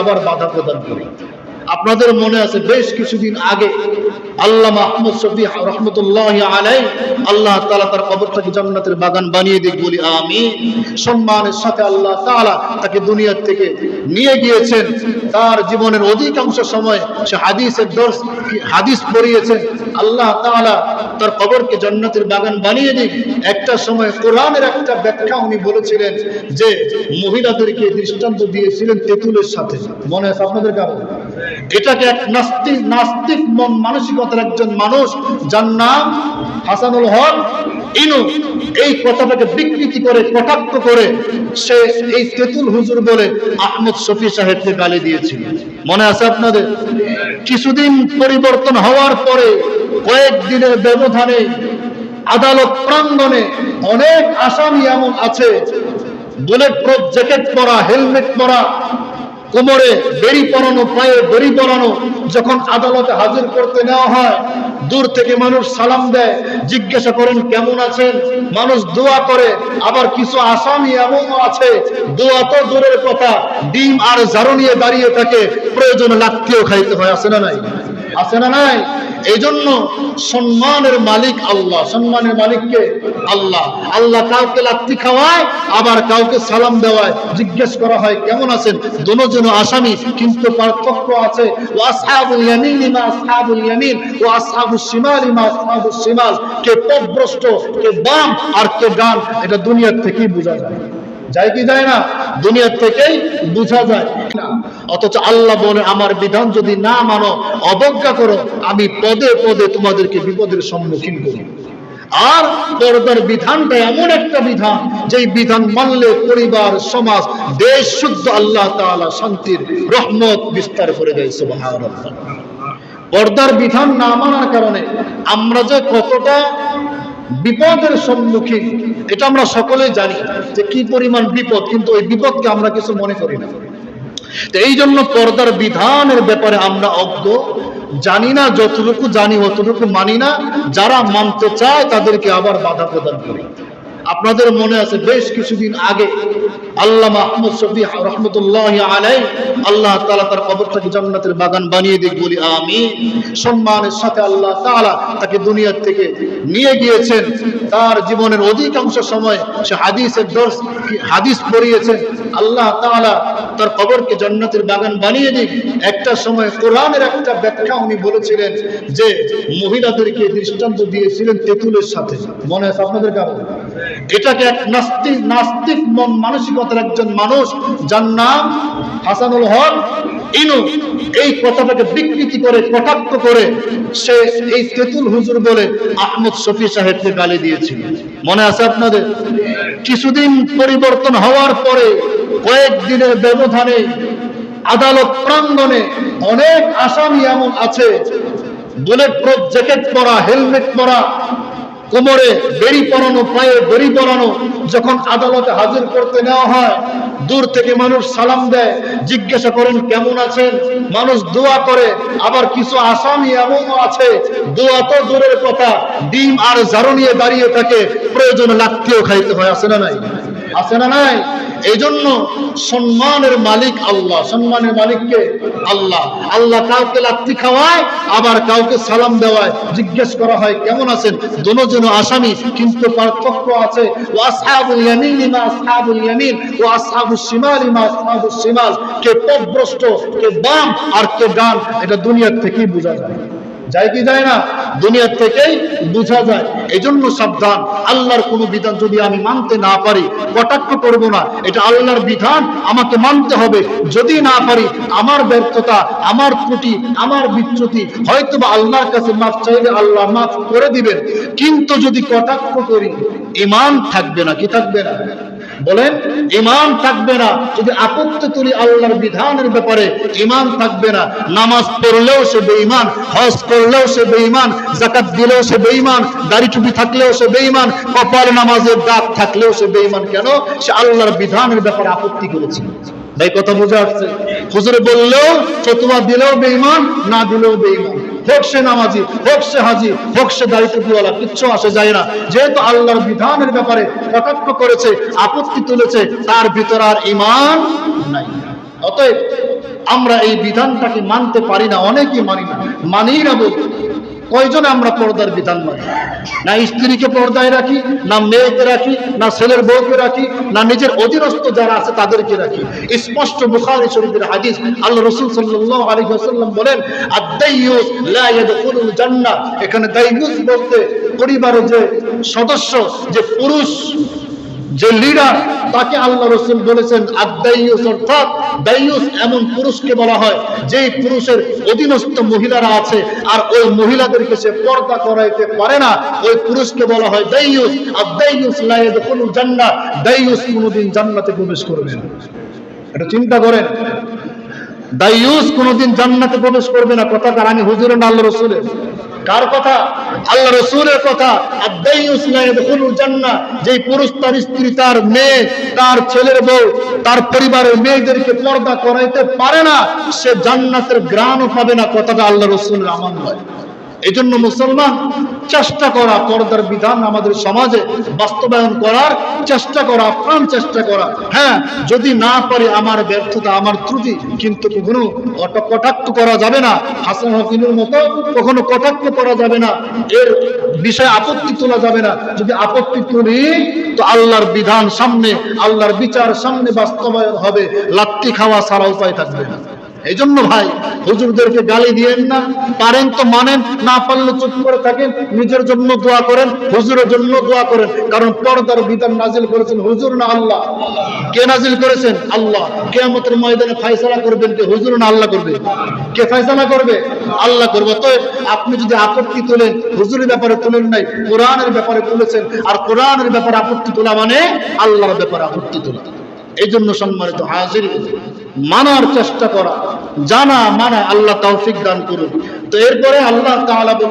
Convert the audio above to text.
আবার বাধা প্রদান করি। আপনাদের মনে আছে বেশ কিছুদিন আগে আল্লাহ মাহমুদ শফি রহমতুল্লাহ আলাই আল্লাহ তাআলা তার বাগান বানিয়ে দিক, বলি আমি সম্মানের সাথে আল্লাহ তাআলা তাকে দুনিয়ার থেকে নিয়ে গিয়েছেন। তার জীবনের অধিকাংশ সময় সে হাদিসের দর্শ হাদিস পড়িয়েছেন। আল্লাহ তাআলা তার কবরকে জান্নাতের বাগান বানিয়ে দিক। একটা সময় কোরআনের একটা ব্যাখ্যা উনি বলেছিলেন যে, মহিলাদেরকে দৃষ্টান্ত দিয়েছিলেন তেঁতুলের সাথে। মনে আছে আপনাদের কারণ এটাকে এক নাস্তিক নাস্তিক মন মানসিকতার একজন মানুষ যার নাম হাসানুল হক, ইনু, এই কথাটাকে বিকৃতি করে, কটাক্ষ করে, সে এই তেতুল হুজুর বলে আহমদ শফি সাহেবকে গালি দিয়েছিল। মনে আছে আপনাদের? কিছুদিন পরিবর্তন হওয়ার পরে কয়েকদিনের ব্যবধানে আদালত প্রাঙ্গনে অনেক আসামি এমন আছে বুলেট প্রুফ জ্যাকেট পরা হেলমেট পরা কোমরে বেড়ি পরানো, পায়ে বেড়ি পরানো যখন আদালতে হাজির করতে নেওয়া হয়, দূর থেকে মানুষ সালাম দেয়, জিজ্ঞাসা করেন, কেমন আছেন? মানুষ দোয়া করে, আবার কিছু আসামি এমনও আছে? দোয়া তো দূরের কথা, ডিম আর ঝাড়ু নিয়ে দাঁড়িয়ে থাকে, প্রয়োজন লাগতেও খাইতে হয়, আছে না নাই? আছে না নাই? এই জন্য সম্মানের মালিক আল্লাহ। সম্মানের মালিককে আল্লাহ। আল্লাহ কাউকে লাত্তি খাওয়ায়, আবার কাউকে সালাম দেওয়ায়। জিজ্ঞেস করা হয়, কেমন আছেন? দুজন আসামি, কিন্তু পার্থক্য আছে। ও আসহাবুল ইয়ামিন মা আসহাবুল ইয়ামিন, ও আসহাবুস শিমাল মা আসহাবুস শিমাল। কে পথভ্রষ্ট কে বাম, আর কে ডান, এটা দুনিয়ার থেকেই বোঝা যায়। যায় কি যায় না? দুনিয়ার থেকেই বোঝা যায়। না অথচ আল্লাহ বলে, আমার বিধান যদি না মানো, অবজ্ঞা করো, আমি পদে পদে তোমাদেরকে বিপদের সম্মুখীন করি। আর পর্দার বিধানটা এমন একটা বিধান, যেই বিধান মানলে পরিবার, সমাজ, দেশ শুদ্ধ আল্লাহ তাআলা শান্তির রহমত বিস্তার করে দেয়, সুবহানাল্লাহ। পর্দার বিধান না মানার কারণে আমরা যে কতটা বিপদের সম্মুখীন, এটা আমরা সকলেই জানি যে কি পরিমাণ বিপদ, কিন্তু ওই বিপদকে আমরা কিছু মনে করি না। তো এই জন্য পর্দার বিধানের ব্যাপারে আমরা অজ্ঞ। জানি না যতটুকু জানি অতটুকু মানি না। যারা মানতে চায় তাদেরকে আবার বাধা প্রদান করি। আপনাদের মনে আছে বেশ কিছুদিন আগে আল্লাহ মাহমুদ শফি রহমতুল্লাহ আলাই আল্লাহ তাআলা তার বাগান বানিয়ে দিক, বলি আমি সম্মানের সাথে আল্লাহ তাআলা তাকে দুনিয়ার থেকে নিয়ে গিয়েছেন। তার জীবনের অধিকাংশ সময় সে হাদিসের দর্শ হাদিস পড়িয়েছেন। আল্লাহ তাআলা তার কবরকে জান্নাতের বাগান বানিয়ে দিক। একটা সময় কোরআনের একটা ব্যাখ্যা উনি বলেছিলেন যে, মহিলাদেরকে দৃষ্টান্ত দিয়েছিলেন তেঁতুলের সাথে। মনে আছে আপনাদের কারণ এটাকে এক নাস্তিক নাস্তিক মন মানসিকতার একজন মানুষ যার নাম হাসানুল হক, ইনু, এই কথাটাকে বিকৃতি করে, কটাক্ষ করে সে এই তেতুল হুজুর বলে আহমদ শফি সাহেবকে গালি দিয়েছিল। মনে আছে আপনাদের? কিছুদিন পরিবর্তন হওয়ার পরে কয়েকদিনের ব্যবধানে, আদালত প্রাঙ্গণে অনেক আসামি এমন আছে। বুলেট প্রুফ জ্যাকেট পরা, হেলমেট পরা, কোমরে বেড়ি পরানো, পায়ে বেড়ি পরানো যখন আদালতে হাজির করতে নেওয়া হয়, দূর থেকে মানুষ সালাম দেয়, জিজ্ঞাসা করেন, কেমন আছেন? মানুষ দোয়া করে, আবার কিছু আসামি এমনও আছে, দোয়া তো দূরের কথা, ডিম আর ঝাড়ু নিয়ে দাঁড়িয়ে থাকে, প্রয়োজনে লাগতেও খাইতে হয়। আছে না নাই? আছে না নাই? এই জন্য সম্মানের মালিক আল্লাহ। সম্মানের মালিককে আল্লাহ। আল্লাহ কাউকে লাত্তি খাওয়ায়, আবার কাউকে সালাম দেওয়ায়। জিজ্ঞেস করা হয়, কেমন আছেন? দুজন আসামি, কিন্তু পার্থক্য আছে। ও আসহাবুল ইয়ামিন মা আসহাবুল ও আসহাবুস শিমাল মা আসহাবুস কে পথভ্রষ্ট কে বাম, আর কে ডান? এটা দুনিয়ার থেকেই বোঝা যায়। যায় কি যায় না? দুনিয়ার থেকেই বোঝা যায়। এই জন্য সাবধান। আল্লাহর কোন বিধান যদি আমি মানতে না পারি, কটাক্ষ করব না। এটা আল্লাহর বিধান, আমাকে মানতে হবে। যদি না পারি, আমার ব্যর্থতা, আমার ত্রুটি, আমার বিচ্যুতি হয়তো বা আল্লাহর কাছে মাফ চাইলে আল্লাহ মাফ করে দিবেন। কিন্তু যদি কটাক্ষ করি ইমান থাকবে না, কি থাকবে না? বলেন ইমান থাকবে না। যদি আপত্তি তুলি আল্লাহর বিধানের ব্যাপারে ইমান থাকবে না। নামাজ পড়লেও সে বেঈমান, হজ করলেও সে বেঈমান জাকাত দিলেও সে বেঈমান, দাড়ি টুপি থাকলেও সে বেঈমান, কপাল নামাজের দাগ থাকলেও সে বেঈমান কেন? সে আল্লাহর বিধানের ব্যাপারে আপত্তি করেছে। তাই কথা বোঝা যাচ্ছে? হুজুরে বললেও ফতুয়া দিলেও বেঈমান, না দিলেও বেঈমান। নামাজি হাজি দাড়ি টুপিওয়ালা কিচ্ছু আসে যায় না। যেহেতু আল্লাহর বিধানের ব্যাপারে কটাক্ষ করেছে, আপত্তি তুলেছে, তার ভিতর আর ইমান নাই। অতএব আমরা এই বিধানটাকে মানতে পারি না, অনেকেই মানি না। মানি না বলতে কয়জন আমরা পর্দার বিধান মানি? না স্ত্রীকে পর্দায় রাখি, না মেয়েকে রাখি, না ছেলের বউকে রাখি, না নিজের অধীনস্থ যারা আছে তাদেরকে রাখি। স্পষ্ট মুখারি শরীফের হাদিস আল্লাহ রসুল সাল্লাম বলেন এখানে দাইয়ুস বলতে পরিবারের যে সদস্য, যে পুরুষ যে লিডার তাকে আল্লাহ রসুল বলেছেন আদাইয়ুস এমন পুরুষকে বলা হয়, যেই পুরুষের অধীনস্থ মহিলারা আছে আর ওই মহিলাদেরকে সে পর্দা করাইতে পারে না। ওই পুরুষকে বলা হয় দাইয়ুস। আর দাইয়ুস লা ইয়াদখুলুল জান্নাহ। দাইয়ুস কোনোদিন জান্নাতে প্রবেশ করবে না। এটা চিন্তা করেন। দাইয়ুস কোনোদিন জান্নাতে প্রবেশ করবে না। কথা কার? আমি হুজুরের আল্লাহ রসুলের। কার কথা? আল্লাহ রসুলের কথা। যে যেই পুরুষ, তার স্ত্রী, তার মেয়ে, তার ছেলের বউ, তার পরিবারের মেয়েদেরকে পর্দা করাইতে পারে না, সে জান্নাতের গ্রাণও পাবে না, কথাটা আল্লাহ রসুলের আমার নয় এই জন্য মুসলমান চেষ্টা করা, পর্দার বিধান আমাদের সমাজে বাস্তবায়ন করার চেষ্টা করা, আপ্রাণ চেষ্টা করা। হ্যাঁ যদি না পারে আমার ব্যর্থতা, আমার ত্রুটি, কিন্তু কখনো কটাক্ষ করা যাবে না। হাসান হকিনের মতো কখনো কটাক্ষ করা যাবে না। এর বিষয়ে আপত্তি তোলা যাবে না। যদি আপত্তি তুলি, তো আল্লাহর বিধান সামনে, আল্লাহর বিচার সামনে বাস্তবায়ন হবে। লাত্তি খাওয়া ছাড়া উপায় থাকবে না। এই জন্য ভাই, হুজুরদেরকে গালি দিয়েন না, পারেন তো মানেন, না পারলে চুপ করে থাকেন, নিজের জন্য দোয়া করেন, হুজুরের জন্য দোয়া করেন, কারণ পর্দার বিধান নাজিল করেছেন হুজুর না আল্লাহ। কে নাজিল করেছেন? আল্লাহ। কেয়ামতের ময়দানে ফায়সালা করবেন কে? হুজুর না আল্লাহ করবে? কে ফায়সালা করবে? আল্লাহ করবে। তো আপনি যদি আপত্তি তোলেন, হুজুরের ব্যাপারে তোলেন নাই, কোরআনের ব্যাপারে তুলেছেন, আর কোরআনের ব্যাপারে আপত্তি তোলা মানে আল্লাহর ব্যাপারে আপত্তি তোলা। এই জন্য সম্মানিত হাজির, মানার চেষ্টা করা। জানা মানা আল্লাহ তৌফিক দান করুন তো এরপরে আল্লাহ বলেন